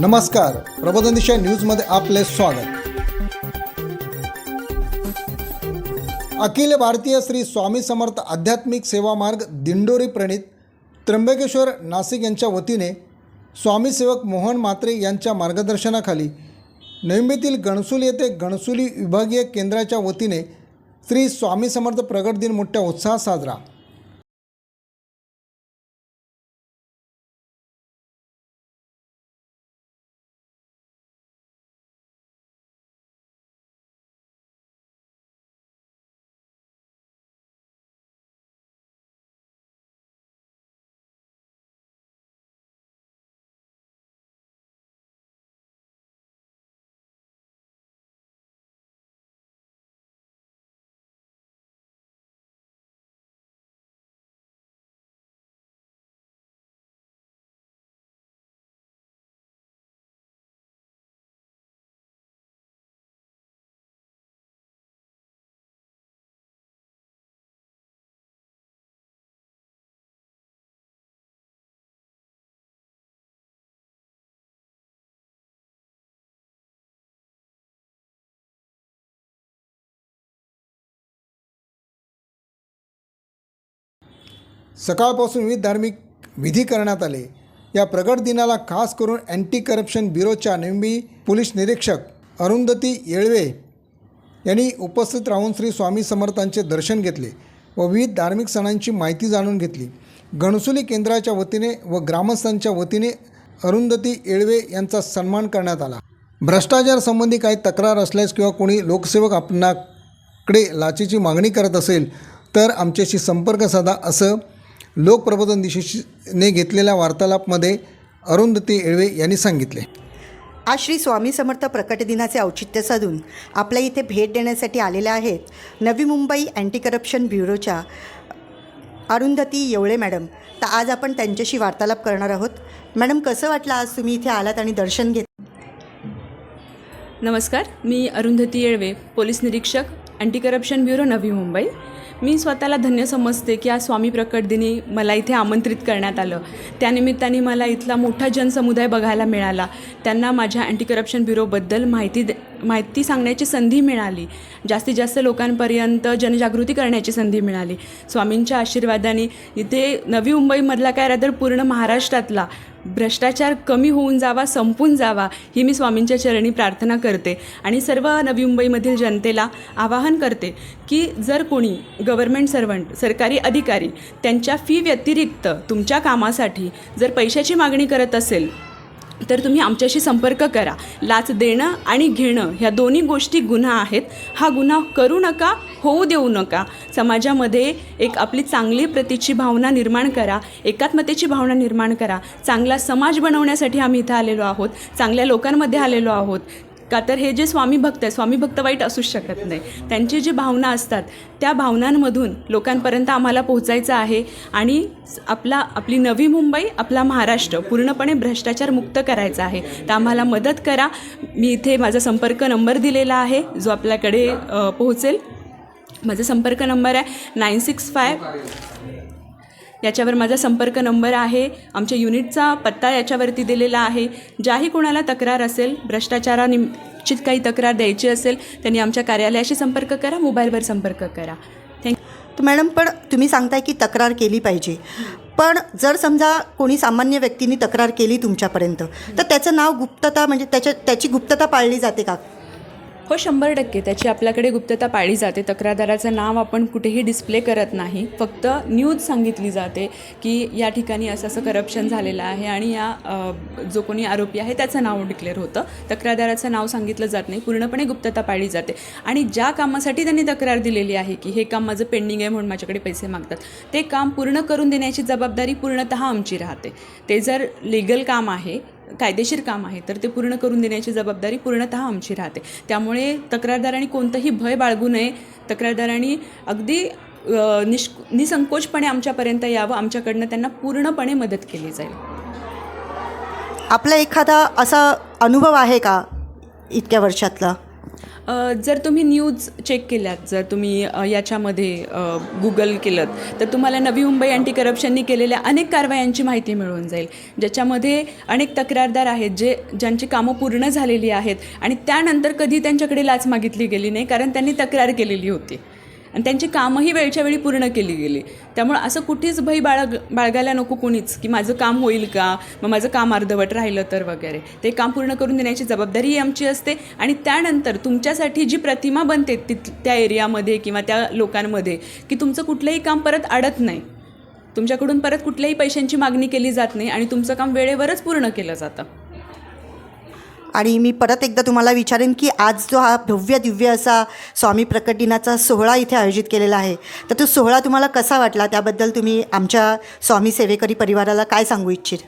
नमस्कार. प्रबोधन दिशा न्यूजमध्ये आपले स्वागत. अखिल भारतीय श्री स्वामी समर्थ आध्यात्मिक सेवा मार्ग दिंडोरी प्रणित त्र्यंबकेश्वर नाशिक यांच्या वतीने स्वामी सेवक मोहन मात्रे यांच्या मार्गदर्शनाखाली नैमितील गणसुली येथे गणसुली विभागीय केंद्राच्या वतीने श्री स्वामी समर्थ प्रगट दिन मोठ्या उत्साहात साजरा. सकाळपासून विविध धार्मिक विधी करण्यात आले. या प्रगट दिनाला खास करून अँटी करप्शन ब्युरोच्या नेहमी पोलीस निरीक्षक अरुंधती येळवे यांनी उपस्थित राहून श्री स्वामी समर्थांचे दर्शन घेतले व विविध धार्मिक सणांची माहिती जाणून घेतली. गणसुली केंद्राच्या वतीने व ग्रामस्थांच्या वतीने अरुंधती येळवे यांचा सन्मान करण्यात आला. भ्रष्टाचार संबंधी काही तक्रार असल्यास किंवा कोणी लोकसेवक आपणाकडे लाचेची मागणी करत असेल तर आमच्याशी संपर्क साधा असं लोकप्रबोधन दिशेने घेतलेल्या वार्तालापमध्ये अरुंधती येळवे यांनी सांगितले. आज श्री स्वामी समर्थ प्रकट दिनाचे औचित्य साधून आपल्या इथे भेट देण्यासाठी आलेल्या आहेत नवी मुंबई अँटी करप्शन ब्युरोच्या अरुंधती येवळे मॅडम. तर आज आपण त्यांच्याशी वार्तालाप करणार आहोत. मॅडम कसं वाटलं आज तुम्ही इथे आलात आणि दर्शन घेत नमस्कार मी अरुंधती येळवे पोलीस निरीक्षक anti corruption bureau Navi Mumbai. मी स्वतःला धन्य समजते की आज स्वामी प्रकट दिनी मला इथे आमंत्रित करण्यात आलं. त्यानिमित्ताने मला इथला मोठा जनसमुदाय बघायला मिळाला. त्यांना माझ्या अँटी करप्शन ब्युरोबद्दल माहिती दे माहिती सांगण्याची संधी मिळाली. जास्तीत जास्त लोकांपर्यंत जनजागृती करण्याची संधी मिळाली. स्वामींच्या आशीर्वादाने इथे नवी मुंबईमधला काय रादर पूर्ण महाराष्ट्रातला भ्रष्टाचार कमी होऊन जावा संपून जावा ही मी स्वामींच्या चरणी प्रार्थना करते. आणि सर्व नवी मुंबईमधील जनतेला आवाहन करते की जर कोणी गव्हर्मेंट सर्वंट सरकारी अधिकारी त्यांच्या फी व्यतिरिक्त तुमच्या कामासाठी जर पैशाची मागणी करत असेल तर तुम्ही आमच्याशी संपर्क करा. लाच देणं आणि घेणं ह्या दोन्ही गोष्टी गुन्हा आहेत. हा गुन्हा करू नका होऊ देऊ नका. समाजामध्ये एक आपली चांगली प्रतीची भावना निर्माण करा. एकात्मतेची भावना निर्माण करा. चांगला समाज बनवण्यासाठी आम्ही इथं आलेलो आहोत. चांगल्या लोकांमध्ये आलेलो आहोत. का तर हे जे स्वामी भक्त आहे स्वामी भक्त वाईट असूच शकत नाही. त्यांची जी भावना असतात त्या भावनांमधून लोकांपर्यंत आम्हाला पोहोचायचं आहे आणि आपला आपली नवी मुंबई आपला महाराष्ट्र पूर्णपणे भ्रष्टाचार मुक्त करायचा आहे. तर आम्हाला मदत करा. मी इथे माझा संपर्क नंबर दिलेला आहे जो आपल्याकडे पोहोचेल. माझा संपर्क नंबर आहे नाईन सिक्स फाय याच्यावर माझा संपर्क नंबर आहे. आमच्या युनिटचा पत्ता याच्यावरती दिलेला आहे. ज्याही कोणाला तक्रार असेल भ्रष्टाचारानिश्चित काही तक्रार द्यायची असेल त्यांनी आमच्या कार्यालयाशी संपर्क करा मोबाईलवर संपर्क करा. थँक तर मॅडम पण तुम्ही सांगताय की तक्रार केली पाहिजे. पण जर समजा कोणी सामान्य व्यक्तीने तक्रार केली तुमच्यापर्यंत तर त्याचं नाव गुप्तता म्हणजे त्याच्या त्याची गुप्तता पाळली जाते का? हो शंभर टक्के. त्याची आपल्याकडे गुप्तता पाळली जाते. तक्रारदाराचं नाव आपण कुठेही डिस्प्ले करत नाही. फक्त न्यूज सांगितली जाते की या ठिकाणी असं असं करप्शन झालेलं आहे आणि या जो कोणी आरोपी आहे त्याचं नाव डिक्लेअर होतं. तक्रारदाराचं नाव सांगितलं जात नाही. पूर्णपणे गुप्तता पाळली जाते. आणि ज्या कामासाठी त्यांनी तक्रार दिलेली आहे की हे काम माझं पेंडिंग आहे म्हणून माझ्याकडे पैसे मागतात ते काम पूर्ण करून देण्याची जबाबदारी पूर्णतः आमची राहते. ते जर लिगल काम आहे कायदेशीर काम आहे तर ते पूर्ण करून देण्याची जबाबदारी पूर्णतः आमची राहते. त्यामुळे तक्रारदारांनी कोणतंही भय बाळगू नये. तक्रारदारांनी अगदी निष् निसंकोचपणे आमच्यापर्यंत यावं. आमच्याकडनं त्यांना पूर्णपणे मदत केली जाईल. आपला एखादा असा अनुभव आहे का इतक्या वर्षातला? जर तुम्ही न्यूज चेक केल्यात जर तुम्ही याच्यामध्ये गुगल केलं तर तुम्हाला नवी मुंबई अँटी करप्शननी केलेल्या अनेक कारवायांची माहिती मिळून जाईल. ज्याच्यामध्ये अनेक तक्रारदार आहेत जे ज्यांची कामं पूर्ण झालेली आहेत आणि त्यानंतर कधी त्यांच्याकडे लाच मागितली गेली नाही कारण त्यांनी तक्रार केलेली होती. आणि त्यांची कामंही वेळच्या वेळी पूर्ण केली गेली. त्यामुळं असं कुठेच भय बाळग बाळगायला नको कोणीच की माझं काम होईल का? मग माझं काम अर्धवट राहिलं तर वगैरे. ते काम पूर्ण करून देण्याची जबाबदारी आमची असते. आणि त्यानंतर तुमच्यासाठी जी प्रतिमा बनते तिथ त्या एरियामध्ये किंवा त्या लोकांमध्ये की तुमचं कुठलंही काम परत अडत नाही. तुमच्याकडून परत कुठल्याही पैशांची मागणी केली जात नाही आणि तुमचं काम वेळेवरच पूर्ण केलं जातं. आणि मी परत एकदा तुम्हाला विचारेन की आज जो हा भव्य दिव्य असा स्वामी प्रकट दिनाचा सोहळा इथे आयोजित केलेला आहे तर तो सोहळा तुम्हाला कसा वाटला? त्याबद्दल तुम्ही आमच्या स्वामी सेवेकरी परिवाराला काय सांगू इच्छित?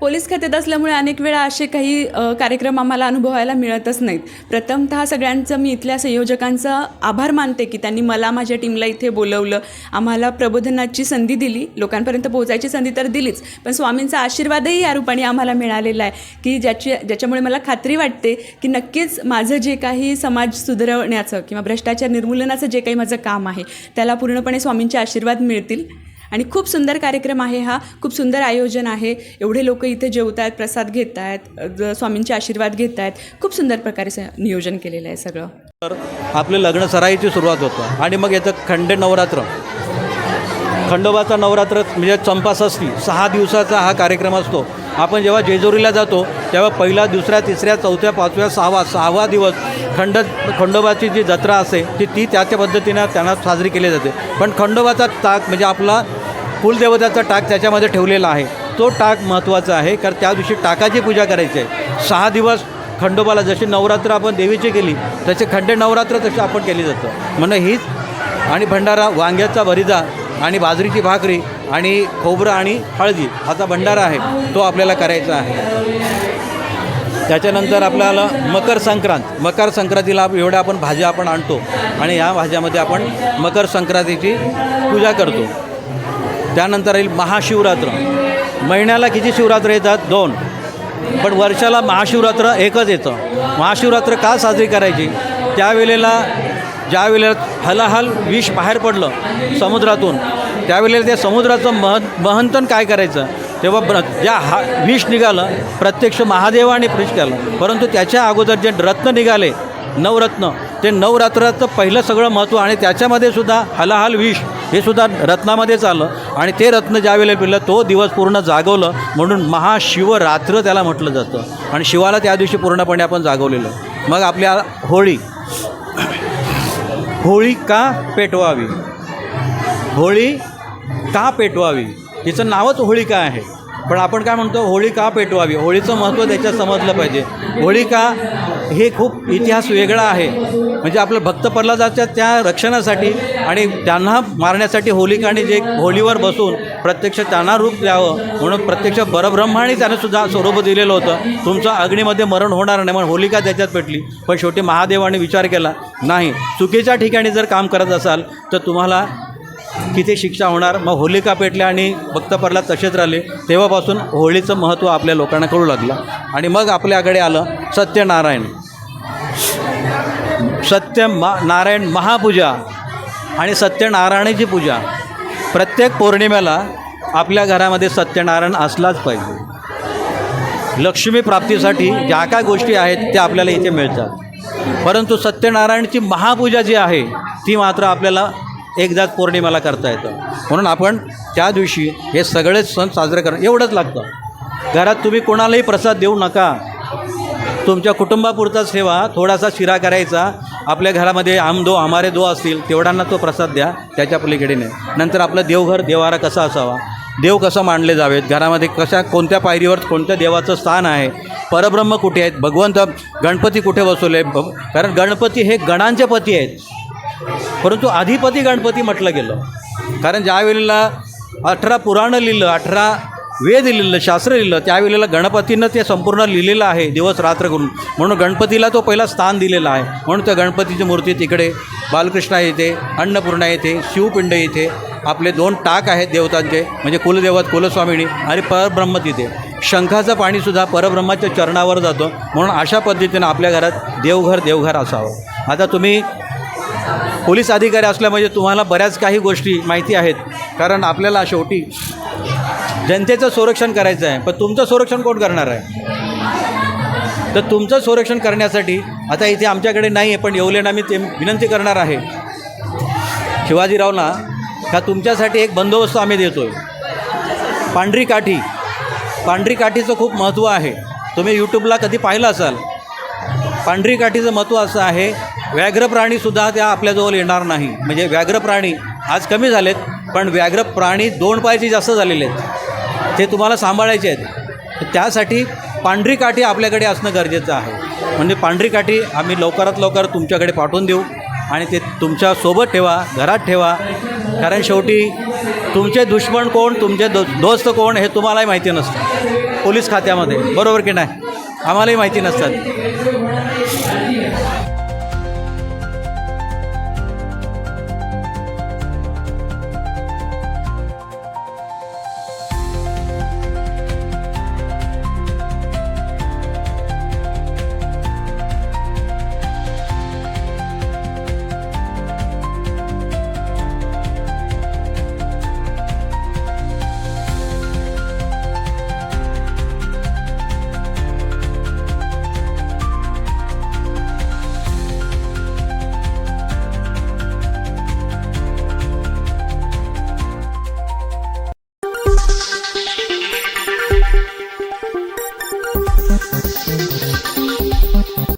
पोलीस खात्यात असल्यामुळे अनेक वेळा असे काही कार्यक्रम आम्हाला अनुभवायला मिळतच नाहीत. प्रथमतः सगळ्यांचं मी इथल्या संयोजकांचा आभार मानते की त्यांनी मला माझ्या टीमला इथे बोलवलं. आम्हाला प्रबोधनाची संधी दिली. लोकांपर्यंत पोहोचायची संधी तर दिलीच. पण स्वामींचा आशीर्वादही या रूपाने आम्हाला मिळालेला आहे की ज्याची ज्याच्यामुळे मला खात्री वाटते की नक्कीच माझं जे काही समाज सुधारवण्याचं किंवा भ्रष्टाचार निर्मूलनाचं जे काही माझं काम आहे त्याला पूर्णपणे स्वामींचे आशीर्वाद मिळतील. आणि खूप सुंदर कार्यक्रम आहे हा. खूप सुंदर आयोजन आहे. एवढे लोक इथे जेवत आहेत प्रसाद घेत आहेत स्वामींचे आशीर्वाद घेत आहेत खूप सुंदर प्रकारे स- नियोजन केलेलं आहे सगळं. तर आपलं लग्न सराईची सुरुवात होतं आणि मग येतं खंडे नवरात्र. खंडोबाचा नवरात्र म्हणजे चंपाषष्ठी सहा दिवसाचा हा कार्यक्रम असतो. आपण जेव्हा जेजुरीला जातो तेव्हा पहिला दुसऱ्या तिसऱ्या चौथ्या पाचव्या सहावा सहावा दिवस खंड खंडोबाची जी जत्रा असते ती ती त्या त्या पद्धतीनं त्यांना साजरी केली जाते. पण खंडोबाचा ताक म्हणजे आपला कुलदेवताचा टाक त्याच्यामध्ये ठेवलेला आहे. तो टाक महत्त्वाचा आहे कारण त्या दिवशी टाकाची पूजा करायची आहे. सहा दिवस खंडोबाला जशी नवरात्र आपण देवीची केली तसे खंडे नवरात्र तशी आपण केली जातं. म्हणून हीच आणि भंडारा वांग्याचा भरिजा आणि बाजरीची भाकरी आणि खोबरं आणि हळदी हाचा भंडारा आहे तो आपल्याला करायचा आहे. त्याच्यानंतर आपल्याला मकर संक्रांत मकर संक्रांतीला एवढ्या आपण भाज्या आपण आणतो आणि या भाज्यामध्ये आपण मकर संक्रांतीची पूजा करतो. त्यानंतर येईल महाशिवरात्र. महिन्याला किती शिवरात्र येतात? दोन. पण वर्षाला महाशिवरात्र एकच येतं. महाशिवरात्र का साजरी करायची? त्यावेळेला ज्या वेळेला हलाहल विष बाहेर पडलं समुद्रातून त्यावेळेला त्या समुद्राचं मह महंतन काय करायचं? तेव्हा ब्र ज्या हा विष निघालं प्रत्यक्ष महादेवाने प्रवेश केला. परंतु त्याच्या अगोदर जे रत्न निघाले नवरत्न ते नवरात्राचं पहिलं सगळं महत्त्व आणि त्याच्यामध्ये सुद्धा हलाहल विष हे सुद्धा रत्नामध्येच आलं. आणि ते रत्न ज्यावेळेला पिलं तो दिवस पूर्ण जागवलं. म्हणून महाशिवरात्र त्याला म्हटलं जातं. आणि शिवाला त्या दिवशी पूर्णपणे आपण जागवलेलं. मग आपल्या होळी होळी का पेटवावी? होळी का पेटवावी? तिचं नावच होळिका आहे? पण आपण काय म्हणतो होळी का पेटवावी? होळीचं महत्त्व त्याच्यात समजलं पाहिजे. होळिका हे खूप इतिहास वेगळा आहे. म्हणजे आपलं भक्त प्रल्हादाच्या त्या रक्षणासाठी आणि त्यांना मारण्यासाठी होलिकाने जे होळीवर बसून प्रत्यक्ष त्यांना रूप द्यावं म्हणून प्रत्यक्ष परब्रह्माने त्यानं सुद्धा स्वरूप दिलेलं होतं. तुमचं अग्नीमध्ये मरण होणार नाही म्हणून होलिका त्याच्यात पेटली. पण शेवटी महादेवाने विचार केला नाही चुकीच्या ठिकाणी जर काम करत असाल तर तुम्हाला किती शिक्षा होणार? मग होलिका पेटल्या आणि भक्त प्रल्हाद तसेच राहिले. तेव्हापासून होळीचं महत्त्व आपल्या लोकांना कळू लागलं. आणि मग आपल्याकडे आलं सत्यनारायण. सत्य मा नारायण महापूजा आणि सत्यनारायणाची पूजा. प्रत्येक पौर्णिमेला आपल्या घरामध्ये सत्यनारायण असलाच पाहिजे. लक्ष्मी प्राप्तीसाठी ज्या काय गोष्टी आहेत त्या आपल्याला इथे मिळतात. परंतु सत्यनारायणची महापूजा जी आहे ती मात्र आपल्याला एकदाच पौर्णिमेला करता येतं. म्हणून आपण त्या दिवशी हे सगळेच सण साजरे करणं एवढंच लागतं. घरात तुम्ही कोणालाही प्रसाद देऊ नका. तुमच्या कुटुंबापुरता सेवा थोडासा शिरा करायचा आपल्या घरामध्ये आम दो हमारे दो असतील तेवढ्यांना तो प्रसाद द्या त्याच्या पलीकडे नाही. नंतर आपलं देवघर देवारा कसा असावा? देव कसं मांडले जावेत? घरामध्ये कशा कोणत्या पायरीवर कोणत्या देवाचं स्थान आहे? परब्रह्म कुठे आहेत? भगवंत गणपती कुठे बसवले? कारण गणपती हे गणांचे पती आहेत. परंतु अधिपती गणपती म्हटलं गेलं. कारण ज्या वेळेला अठरा पुराणं लिहिलं अठरा वेद लिहिलं शास्त्र लिहिलं त्यावेळेला गणपतीनं ते संपूर्ण लिहिलेलं आहे दिवस रात्र करून. म्हणून गणपतीला तो पहिला स्थान दिलेला आहे. म्हणून त्या गणपतीची मूर्ती तिकडे बालकृष्णा येते अन्नपूर्णा येते शिवपिंड येते. आपले दोन टाक आहेत देवतांचे म्हणजे कुलदेवत कुलस्वामिनी आणि परब्रह्म तिथे. शंखाचं पाणीसुद्धा परब्रह्माच्या चरणावर जातं. म्हणून अशा पद्धतीनं आपल्या घरात देवघर देवघर असावं. आता तुम्ही पोलीस अधिकारी असल्या म्हणजे तुम्हाला बऱ्याच काही गोष्टी माहिती आहेत. कारण आपल्याला शेवटी जनतेचं संरक्षण करायचं आहे. पण तुमचं संरक्षण कोण करणार आहे? तर तुमचं संरक्षण करण्यासाठी आता इथे आमच्याकडे नाही आहे पण येवलेना मी ते विनंती करणार आहे. शिवाजीरावना का तुमच्यासाठी एक बंदोबस्त आम्ही देतो आहे पांढरी काठी. पांढरी काठीचं खूप महत्त्व आहे. तुम्ही यूट्यूबला कधी पाहिलं असाल? पांढरी काठीचं महत्त्व असं आहे व्याघ्र प्राणीसुद्धा त्या आपल्याजवळ येणार नाही. म्हणजे व्याघ्र प्राणी आज कमी झालेत पण व्याघ्र प्राणी दोन पायाचे जास्त झालेले आहेत. ते तुम्हाला सांभाळायचे आहेत. तर त्यासाठी पांढरी काठी आपल्याकडे असणं गरजेचं आहे. म्हणजे पांढरी काठी आम्ही लवकरात लवकर तुमच्याकडे पाठवून देऊ आणि ते तुमच्यासोबत ठेवा घरात ठेवा. कारण शेवटी तुमचे दुश्मन कोण तुमचे दो दोस्त कोण हे तुम्हालाही माहिती नसतं. पोलीस खात्यामध्ये. बरोबर की नाही? आम्हालाही माहिती नसतात.